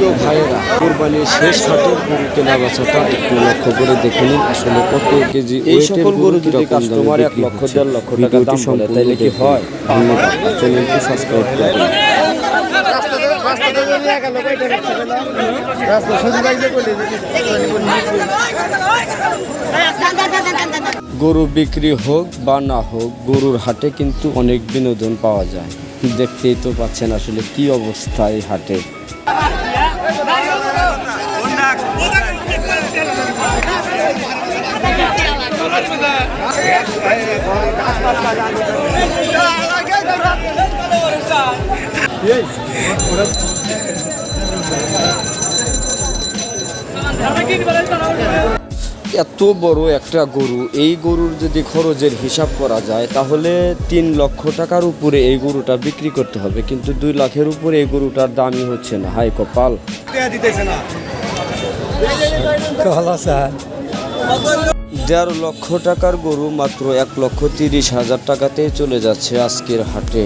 প্রিয় ভাইয়েরা কোরবানির শেষ হাটের গরু কেনা বেচাটা একটু লক্ষ্য করে দেখে নিন আসলে কত কেজি এই সকল গরু যদি কাস্টমার এক লক্ষ, দেড় লক্ষ টাকা দাম বলে, তাইলে কি হয়? ধন্যবাদ। চ্যানেলটি সাবস্ক্রাইব করুন। গরু বিক্রি হোক বা না হোক গরুর হাটে কিন্তু অনেক বিনোদন পাওয়া যায়। দেখতেই তো পাচ্ছেন আসলে কি অবস্থা এই হাটে। এত বড় একটা গরু এই গরুর যদি খরচের হিসাব করা যায় তাহলে তিন লক্ষ টাকার উপরে এই গরুটা বিক্রি করতে হবে। কিন্তু দুই লাখের উপরে এই গরুটার দামই হচ্ছে না। হাই কপাল। দেড় লক্ষ টাকার গরু মাত্র এক লক্ষ তিরিশ হাজার টাকাতে চলে যাচ্ছে আজকের হাটে।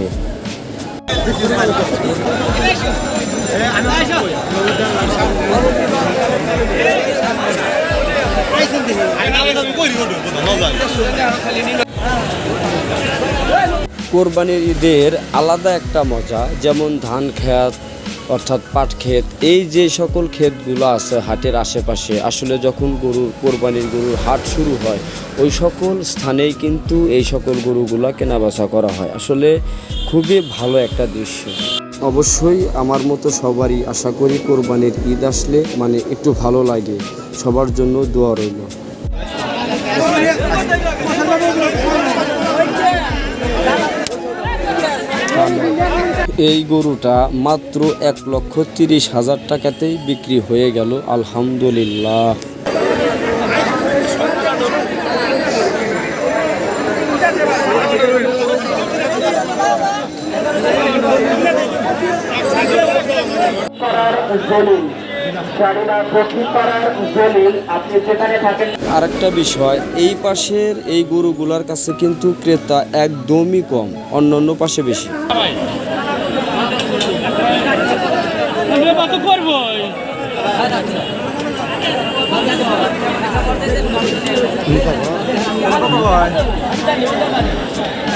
কোরবানির ঈদের আলাদা একটা মজা, যেমন ধান ক্ষেত অর্থাৎ পাট ক্ষেত, এই যে সকল ক্ষেতগুলো আছে হাটের আশেপাশে, আসলে যখন গরুর কোরবানির গরুর হাট শুরু হয়, ওই সকল স্থানেই কিন্তু এই সকল গরুগুলা কেনাবেচা করা হয়। আসলে খুবই ভালো একটা দৃশ্য। অবশ্যই আমার মতো সবারই আশা করি কোরবানির ঈদ আসলে মানে একটু ভালো লাগে। সবার জন্য দোয়া রইল। এই গরুটা মাত্র এক লক্ষ তিরিশ হাজার টাকাতেই বিক্রি হয়ে গেল আলহামদুলিল্লাহ। পাড়ার আরেকটা বিষয় এই পাশের এই গরুগুলার কাছে কিন্তু ক্রেতা একদমই কম অন্য অন্য পাশে বেশি।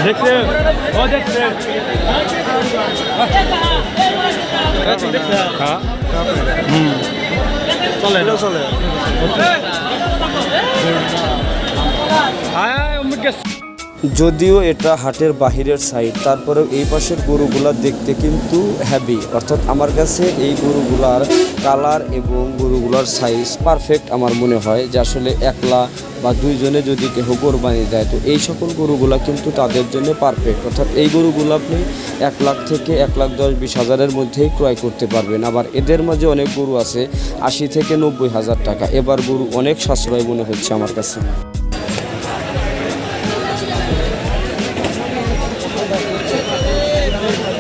দেখছে ও দেখছে। চলে চলে। যদিও এটা হাটের বাহিরের সাইড তারপরেও এই পাশের গরুগুলা দেখতে কিন্তু হ্যাভি অর্থাৎ আমার কাছে এই গরুগুলার কালার এবং গরুগুলার সাইজ পারফেক্ট আমার মনে হয় যে আসলে একলা বা দুইজনে যদি কেহ কোরবানি দেয়, তো এই সকল গরুগুলা কিন্তু তাদের জন্য পারফেক্ট অর্থাৎ এই গরুগুলো আপনি এক লাখ থেকে এক লাখ দশ বিশ হাজারের মধ্যেই ক্রয় করতে পারবেন। আবার এদের মাঝে অনেক গরু আছে আশি থেকে নব্বই হাজার টাকা। এবার গরু অনেক সাশ্রয় মনে হচ্ছে আমার কাছে। 감사합니다.